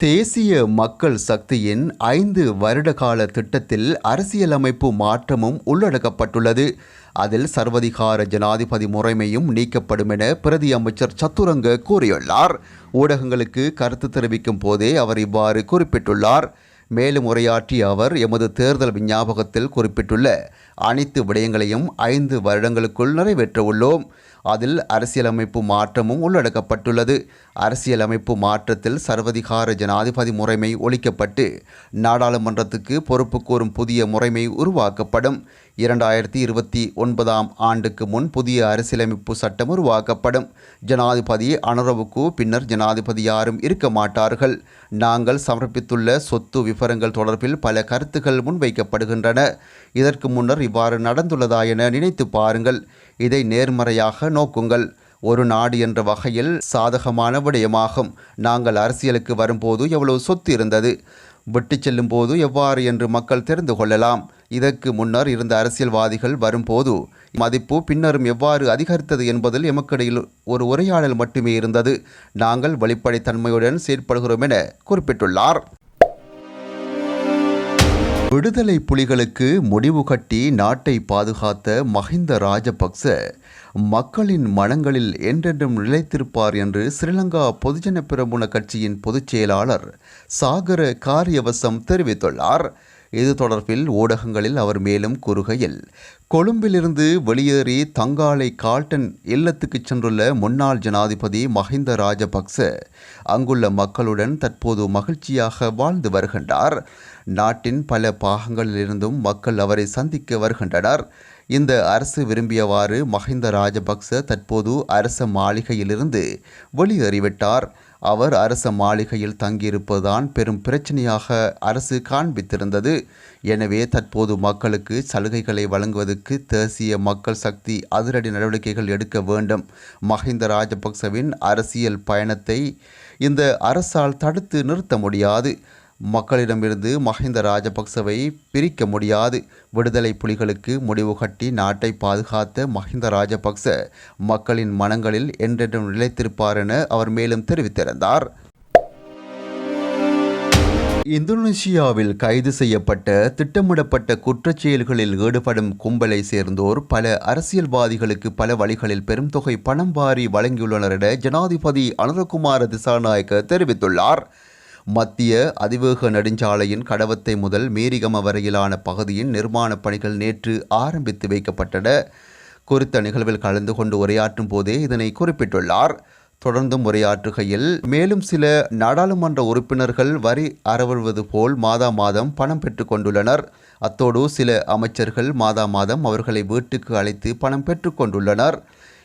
தேசிய மக்கள் சக்தியின் ஐந்து வருடகால திட்டத்தில் அரசியலமைப்பு மாற்றமும் உள்ளடக்கப்பட்டுள்ளது. அதில் சர்வதிகார ஜனாதிபதி முறைமையும் நீக்கப்படும் என பிரதி அமைச்சர் சத்துரங்க கூறியுள்ளார். ஊடகங்களுக்கு கருத்து தெரிவிக்கும் போதே அவர் இவ்வாறு குறிப்பிட்டுள்ளார். மேலும் உரையாற்றிய அவர் எமது தேர்தல் விஞ்ஞாபகத்தில் குறிப்பிட்டுள்ள அனைத்து விடயங்களையும் ஐந்து வருடங்களுக்குள் நிறைவேற்ற உள்ளோம். அதில் அரசியலமைப்பு மாற்றமும் உள்ளடக்கப்பட்டுள்ளது. அரசியலமைப்பு மாற்றத்தில் சர்வதிகார ஜனாதிபதி முறைமை ஒழிக்கப்பட்டு நாடாளுமன்றத்துக்கு பொறுப்பு கூறும் புதிய முறைமை உருவாக்கப்படும். இரண்டாயிரத்தி இருபத்தி ஒன்பதாம் ஆண்டுக்கு முன் புதிய அரசியலமைப்பு சட்டம் உருவாக்கப்படும். ஜனாதிபதி அனுரவுக்கு பின்னர் ஜனாதிபதி யாரும் இருக்க மாட்டார்கள். நாங்கள் சமர்ப்பித்துள்ள சொத்து விவரங்கள் தொடர்பில் பல கருத்துக்கள் முன்வைக்கப்படுகின்றன. இதற்கு முன்னர் இவ்வாறு நடந்துள்ளதா என நினைத்து பாருங்கள். இதை நேர்மறையாக நோக்குங்கள். ஒரு நாடு என்ற வகையில் சாதகமான விடயமாகும். நாங்கள் அரசியலுக்கு வரும்போது எவ்வளவு சொத்து இருந்தது? விட்டு செல்லும் போது எவ்வாறு என்று மக்கள் தெரிந்து கொள்ளலாம். இதற்கு முன்னர் இருந்த அரசியல்வாதிகள் வரும்போது மதிப்பு பின்னரும் எவ்வாறு அதிகரித்தது என்பதில் எமக்கிடையில் ஒரு உரையாடல் மட்டுமே இருந்தது. நாங்கள் வெளிப்படைத்தன்மையுடன் செயற்படுகிறோம் என குறிப்பிட்டுள்ளார். விடுதலை புலிகளுக்கு முடிவு கட்டி நாட்டை பாதுகாத்த மஹிந்த ராஜபக்ச மக்களின் மனங்களில் என்றென்றும் நிலைத்திருப்பார் என்று ஸ்ரீலங்கா பொதுஜன பிரமுன கட்சியின் பொதுச் செயலாளர் சாகர காரியவசம் தெரிவித்துள்ளார். இது தொடர்பில் ஊடகங்களில் அவர் மேலும் கூறுகையில் கொழும்பிலிருந்து வெளியேறி தங்காலை கால்டன் இல்லத்துக்கு சென்றுள்ள முன்னாள் ஜனாதிபதி மஹிந்த ராஜபக்ச அங்குள்ள மக்களுடன் தற்போது மகிழ்ச்சியாக வாழ்ந்து வருகின்றார். நாட்டின் பல பாகங்களிலிருந்தும் மக்கள் அவரை சந்திக்க வருகின்றனர். இந்த அரசு விரும்பியவாறு மஹிந்த ராஜபக்ச தற்போது அரச மாளிகையிலிருந்து வெளியேறிவிட்டார். அவர் அரச மாளிகையில் தங்கியிருப்பதுதான் பெரும் பிரச்சனையாக அரசு காண்பித்திருந்தது. எனவே தற்போது மக்களுக்கு சலுகைகளை வழங்குவதற்கு தேசிய மக்கள் சக்தி அதிரடி நடவடிக்கைகள் எடுக்க வேண்டும். மஹிந்த ராஜபக்சவின் அரசியல் பயணத்தை இந்த அரசால் தடுத்து நிறுத்த முடியாது. மக்களிடமிருந்து மஹிந்த ராஜபக்சவை பிரிக்க முடியாது. விடுதலை புலிகளுக்கு முடிவு கட்டி நாட்டை பாதுகாத்த மஹிந்த ராஜபக்ச மக்களின் மனங்களில் என்றென்றும் நிலைத்திருப்பார் என அவர் மேலும் தெரிவித்திருந்தார். இந்தோனேசியாவில் கைது செய்யப்பட்ட திட்டமிடப்பட்ட குற்றச்செயல்களில் ஈடுபடும் கும்பலை சேர்ந்தோர் பல அரசியல்வாதிகளுக்கு பல வழிகளில் பெரும் தொகை பணம் வாரி வழங்கியுள்ளனர் என ஜனாதிபதி அனுரகுமார திசாநாயக்க தெரிவித்துள்ளார். மத்திய அதிவேக நெடுஞ்சாலையின் கடவத்தை முதல் மேரிகம வரையிலான பகுதியின் நிர்மாணப் பணிகள் நேற்று ஆரம்பித்து வைக்கப்பட்டன. குறித்த நிகழ்வில் கலந்து கொண்டு உரையாற்றும் போதே இதனை குறிப்பிட்டுள்ளார். தொடர்ந்தும் உரையாற்றுகையில் மேலும் சில நாடாளுமன்ற உறுப்பினர்கள் வரி அறவழ்வது போல் மாதா மாதம் பணம் பெற்றுக் கொண்டுள்ளனர். அத்தோடு சில அமைச்சர்கள் மாதா மாதம் அவர்களை வீட்டுக்கு அழைத்து பணம் பெற்றுக்கொண்டுள்ளனர்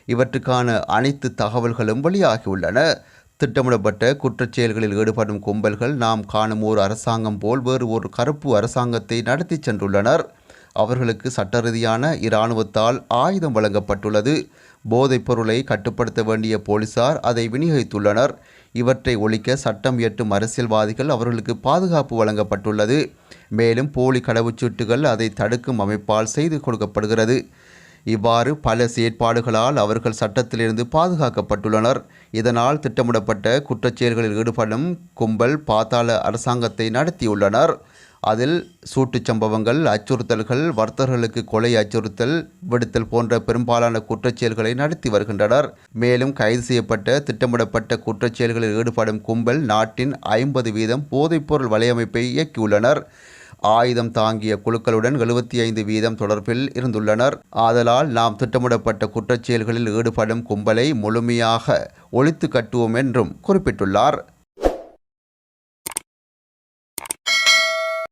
இவற்றுக்கான அனைத்து தகவல்களும் வெளியாகியுள்ளன. திட்டமிடப்பட்ட குற்றச்செயல்களில் ஈடுபடும் கும்பல்கள் நாம் காணும் ஓர் அரசாங்கம் போல் வேறு ஒரு கருப்பு அரசாங்கத்தை நடத்தி சென்றுள்ளனர். அவர்களுக்கு சட்டரீதியான இராணுவத்தால் ஆயுதம் வழங்கப்பட்டுள்ளது. போதைப் பொருளை கட்டுப்படுத்த வேண்டிய போலீசார் அதை விநியோகித்துள்ளனர். இவற்றை ஒழிக்க சட்டம் இயற்றும் அரசியல்வாதிகள் அவர்களுக்கு பாதுகாப்பு வழங்கப்பட்டுள்ளது. மேலும் போலி கடவுச்சீட்டுகள் அதை தடுக்கும் அமைப்பால் செய்து கொடுக்கப்படுகிறது. இவ்வாறு பல செயற்பாடுகளால் அவர்கள் சட்டத்திலிருந்து பாதுகாக்கப்பட்டுள்ளனர். இதனால் திட்டமிடப்பட்ட குற்றச்செயல்களில் ஈடுபடும் கும்பல் பாத்தாள அரசாங்கத்தை நடத்தியுள்ளனர். அதில் சூட்டுச் சம்பவங்கள் அச்சுறுத்தல்கள் வர்த்தகர்களுக்கு கொலை அச்சுறுத்தல் விடுத்தல் போன்ற பெரும்பாலான குற்றச்செயல்களை நடத்தி வருகின்றனர். மேலும் கைது செய்யப்பட்ட திட்டமிடப்பட்ட குற்றச்செயல்களில் ஈடுபடும் கும்பல் நாட்டின் ஐம்பது வீதம் போதைப்பொருள் வலையமைப்பை இயக்கியுள்ளனர். ஆயுதம் தாங்கிய குழுக்களுடன் எழுபத்தி ஐந்து வீதம் தொடர்பில் இருந்துள்ளனர். ஆதலால் நாம் திட்டமிடப்பட்ட குற்றச்செயல்களில் ஈடுபடும் கும்பலை முழுமையாக ஒழித்து கட்டுவோம் என்றும் குறிப்பிட்டுள்ளார்.